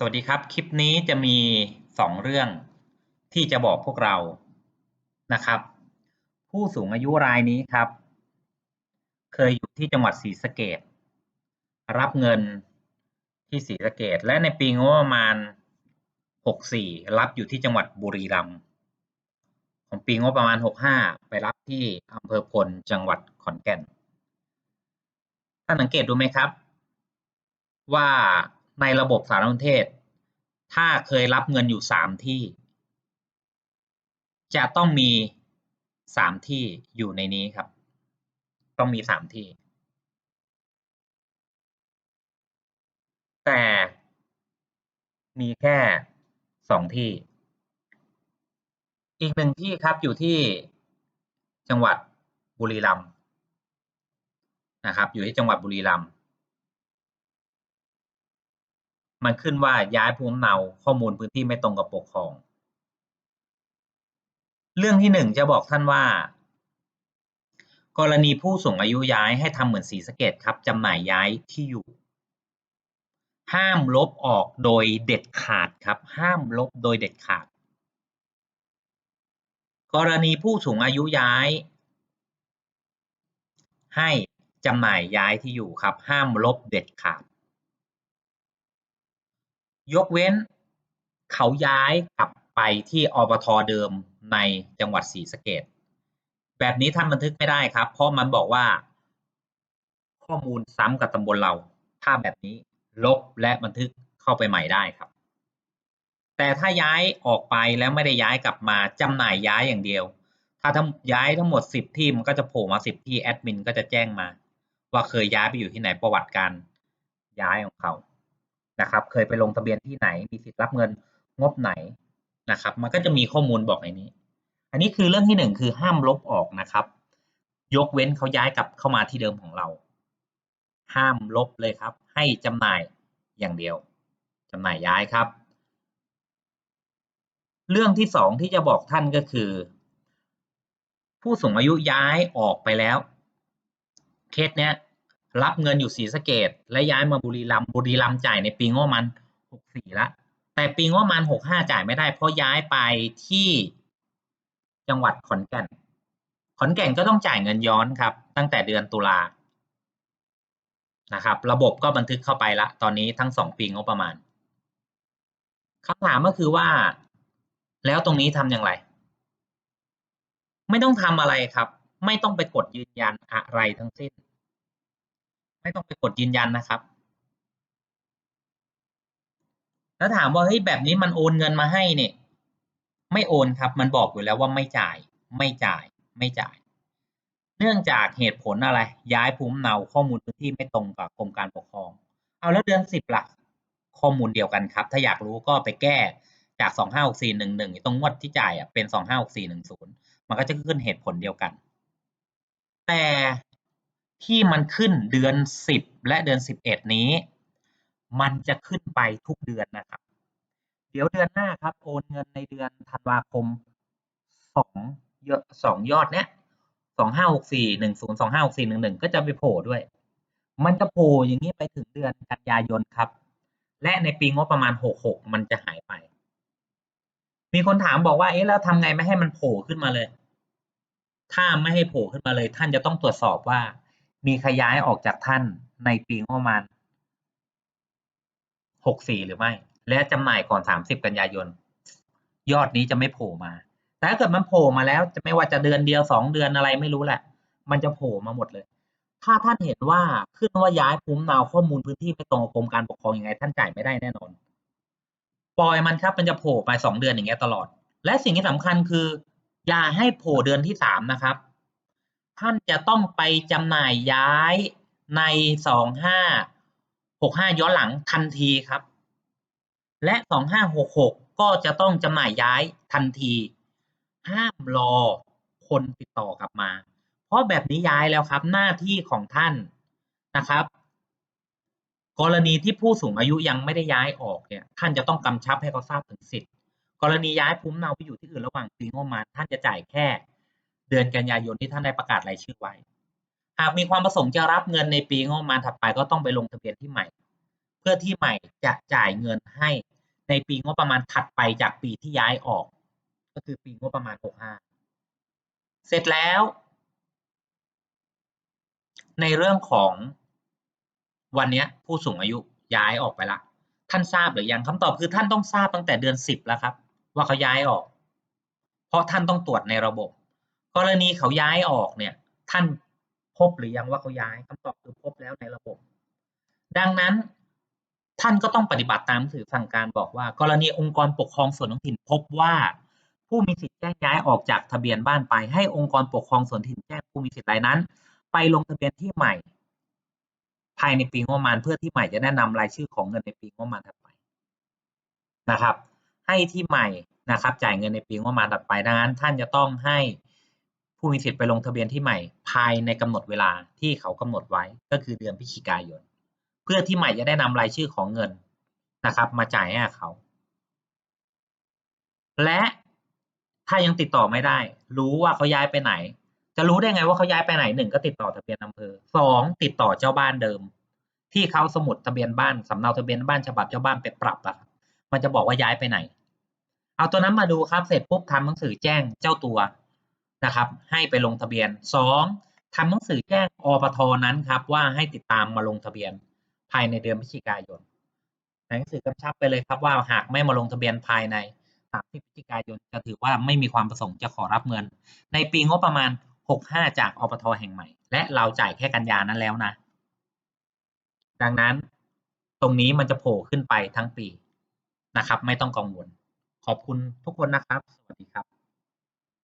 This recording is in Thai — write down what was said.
สวัสดีครับ คลิปนี้จะมีสองเรื่องที่จะบอกพวกเรานะครับ ผู้สูงอายุรายนี้ครับ เคยอยู่ที่จังหวัดศรีสะเกษรับเงินที่ศรีสะเกษและในปีงบประมาณ 64 รับอยู่ที่จังหวัดบุรีรัมย์ของปีงบประมาณ 65 ไปรับที่อำเภอพลจังหวัดขอนแก่นท่านสังเกตดูไหมครับ ว่า ในระบบสารสนเทศ ถ้าเคยรับเงินอยู่สามที่ จะต้องมีสามที่อยู่ในนี้ครับ ต้องมีสามที่ แต่มีแค่สองที่ อีกหนึ่งที่ครับอยู่ที่จังหวัดบุรีรัมย์นะครับ อยู่ที่จังหวัดบุรีรัมย์ มันขึ้นว่าย้ายภูมิลำเนาข้อมูลพื้นที่ไม่ตรงกับปกครอง เรื่องที่หนึ่งจะบอกท่านว่า กรณีผู้สูงอายุย้ายให้ทำเหมือนสีสเกตครับจำหน่ายย้ายที่อยู่ ห้ามลบออกโดยเด็ดขาดครับ ห้ามลบโดยเด็ดขาด กรณีผู้สูงอายุย้าย ให้จำหน่ายย้ายที่อยู่ครับ ห้ามลบเด็ดขาด ยกเว้นเขาย้ายกลับไปที่อบทเดิมในจังหวัดศรีสะเกษแบบนี้ท่านบันทึกไม่ได้ครับ เพราะมันบอกว่า ข้อมูลซ้ำกับตำบลเรา ถ้าแบบนี้ลบและบันทึกเข้าไปใหม่ได้ครับ แต่ถ้าย้ายออกไปแล้วไม่ได้ย้ายกลับมาจำหน่ายย้ายอย่างเดียว ถ้าทั้งย้ายทั้งหมดสิบที่มันก็จะโผล่มาสิบที่แอดมินก็จะแจ้งมา ว่าเคยย้ายไปอยู่ที่ไหนประวัติการย้ายของเขา นะครับ เคยไปลงทะเบียนที่ไหน มีสิทธิ์รับเงินงบไหนนะครับ มันก็จะมีข้อมูลบอกในนี้ อันนี้คือเรื่องที่หนึ่งคือห้ามลบออกนะครับ ยกเว้นเขาย้ายกลับเข้ามาที่เดิมของเรา ห้ามลบเลยครับ ให้จำหน่ายอย่างเดียวจำหน่ายย้ายครับ เรื่องที่สองที่จะบอกท่านก็คือ ผู้สูงอายุย้ายออกไปแล้ว เคสเนี้ย รับเงินอยู่ศรีสะเกดและย้ายมาบุรีรัมย์บุรีรัมย์จ่ายในปีงบประมาณหกสี่ละ แต่ปีงบประมาณหกห้าจ่ายไม่ได้ เพราะย้ายไปที่จังหวัดขอนแก่น ขอนแก่นก็ต้องจ่ายเงินย้อนครับ ตั้งแต่เดือนตุลานะครับ ระบบก็บันทึกเข้าไปละ ตอนนี้ทั้งสองปีงบประมาณคำถามก็คือว่า แล้วตรงนี้ทำอย่างไร ไม่ต้องทำอะไรครับ ไม่ต้องไปกดยืนยันอะไรทั้งสิ้น ไม่ต้องไปกดยืนยันนะครับ แล้วถามว่าเฮ้ยแบบนี้มันโอนเงินมาให้เนี่ย ไม่โอนครับ มันบอกอยู่แล้วว่าไม่จ่าย ไม่จ่าย ไม่จ่าย เนื่องจากเหตุผลอะไร ย้ายภูมิเนาข้อมูลพื้นที่ไม่ตรงกับกรมการปกครอง เอาแล้วเดือนสิบล่ะข้อมูลเดียวกันครับ ถ้าอยากรู้ก็ไปแก้จากสองห้าหกสี่หนึ่งหนึ่งตรงงวดที่จ่ายอะเป็นสองห้าหกสี่หนึ่งศูนย์มันก็จะขึ้นเหตุผลเดียวกัน แต่ ที่มันขึ้นเดือนสิบและเดือนสิบเอ็ดนี้ มันจะขึ้นไปทุกเดือนนะครับ เดี๋ยวเดือนหน้าครับโอนเงินในเดือนธันวาคมสองยอดสองยอดเนี้ยสองห้าหกสี่หนึ่งศูนย์สองห้าหกสี่หนึ่งหนึ่งก็จะไปโผล่ด้วย มันจะโผล่อย่างนี้ไปถึงเดือนกันยายนครับ และในปีงบประมาณหกหกมันจะหายไป มีคนถามบอกว่าเอ๊ะแล้วทำไงไม่ให้มันโผล่ขึ้นมาเลย ถ้าไม่ให้โผล่ขึ้นมาเลย ท่านจะต้องตรวจสอบว่า มีขย้ายออกจากท่านในปีงบประมาณหกสี่หรือไม่ และจำหน่ายก่อนสามสิบกันยายน ยอดนี้จะไม่โผล่มา แต่ถ้าเกิดมันโผล่มาแล้ว จะไม่ว่าจะเดือนเดียวสองเดือนอะไรไม่รู้แหละ มันจะโผล่มาหมดเลย ถ้าท่านเห็นว่าขึ้นว่าย้ายภูมิเนาข้อมูลพื้นที่ไม่ตรงกรมการปกครองยังไง ท่านจ่ายไม่ได้แน่นอน ปล่อยมันครับ มันจะโผล่ไปสองเดือนอย่างเงี้ยตลอด และสิ่งที่สำคัญคือ อย่าให้โผล่เดือนที่สามนะครับ ท่านจะต้องไปจำหน่ายย้ายในสองห้าหกห้าย้อนหลังทันทีครับ และสองห้าหกหกก็จะต้องจำหน่ายย้ายทันที ห้ามรอคนติดต่อกลับมา เพราะแบบนี้ย้ายแล้วครับหน้าที่ของท่านนะครับ กรณีที่ผู้สูงอายุยังไม่ได้ย้ายออกเนี่ยท่านจะต้องกำชับให้เขาทราบถึงสิทธิ์ กรณีย้ายภูมิเนาไปอยู่ที่อื่นระหว่างปีงบประมาณท่านจะจ่ายแค่ เดือนกันยายนที่ท่านได้ประกาศรายชื่อไว้ หากมีความประสงค์จะรับเงินในปีงบประมาณถัดไปก็ต้องไปลงทะเบียนที่ใหม่ เพื่อที่ใหม่จะจ่ายเงินให้ในปีงบประมาณถัดไปจากปีที่ย้ายออก ก็คือปีงบประมาณ 65 เสร็จแล้ว ในเรื่องของวันนี้ผู้สูงอายุย้ายออกไปละ ท่านทราบหรือยังคำตอบคือท่านต้องทราบตั้งแต่เดือนสิบแล้วครับ ว่าเขาย้ายออก เพราะท่านต้องตรวจในระบบ กรณีเขาย้ายออกเนี่ย ท่านพบหรือยังว่าเขาย้ายคำตอบคือพบแล้วในระบบ ดังนั้นท่านก็ต้องปฏิบัติตามสื่อสั่งการบอกว่า กรณีองค์กรปกครองส่วนท้องถิ่นพบว่า ผู้มีสิทธิ์แจ้งย้ายออกจากทะเบียนบ้านไป ให้องค์กรปกครองส่วนถิ่นแจ้งผู้มีสิทธิ์รายนั้น ไปลงทะเบียนที่ใหม่ ภายในปีงบประมาณเพื่อที่ใหม่จะแนะนำรายชื่อของเงินในปีงบประมาณถัดไปนะครับ ให้ที่ใหม่นะครับ จ่ายเงินในปีงบประมาณถัดไปดังนั้น ท่านจะต้องให้ ผู้มีสิทธิ์ไปลงทะเบียนที่ใหม่ ภายในกำหนดเวลาที่เขากำหนดไว้ก็คือเดือนพฤศจิกายน เพื่อที่ใหม่จะได้นำรายชื่อของเงินนะครับ มาจ่ายให้เขา และถ้ายังติดต่อไม่ได้ รู้ว่าเขาย้ายไปไหน จะรู้ได้ไงว่าเขาย้ายไปไหนหนึ่งก็ติดต่อทะเบียนอำเภอสองติดต่อเจ้าบ้านเดิม ที่เขาสมุดทะเบียนบ้านสำเนาทะเบียนบ้านฉบับเจ้าบ้านไปปรับอะครับมันจะบอกว่าย้ายไปไหน เอาตัวนั้นมาดูครับเสร็จปุ๊บทำหนังสือแจ้งเจ้าตัว นะครับ ให้ไปลงทะเบียนสองทำหนังสือแจ้งอปทนั้นครับ ว่าให้ติดตามมาลงทะเบียนภายในเดือนพฤศจิกายนหนังสือกำชับไปเลยครับว่าหากไม่มาลงทะเบียนภายใน30พฤศจิกายนจะถือว่าไม่มีความประสงค์จะขอรับเงิน ในปีงบประมาณ 65 จากอปทแห่งใหม่ และเราจ่ายแค่กันยานั้นแล้วนะ ดังนั้นตรงนี้มันจะโผล่ขึ้นไปทั้งปีนะครับ ไม่ต้องกังวล ขอบคุณทุกคนนะครับ สวัสดีครับ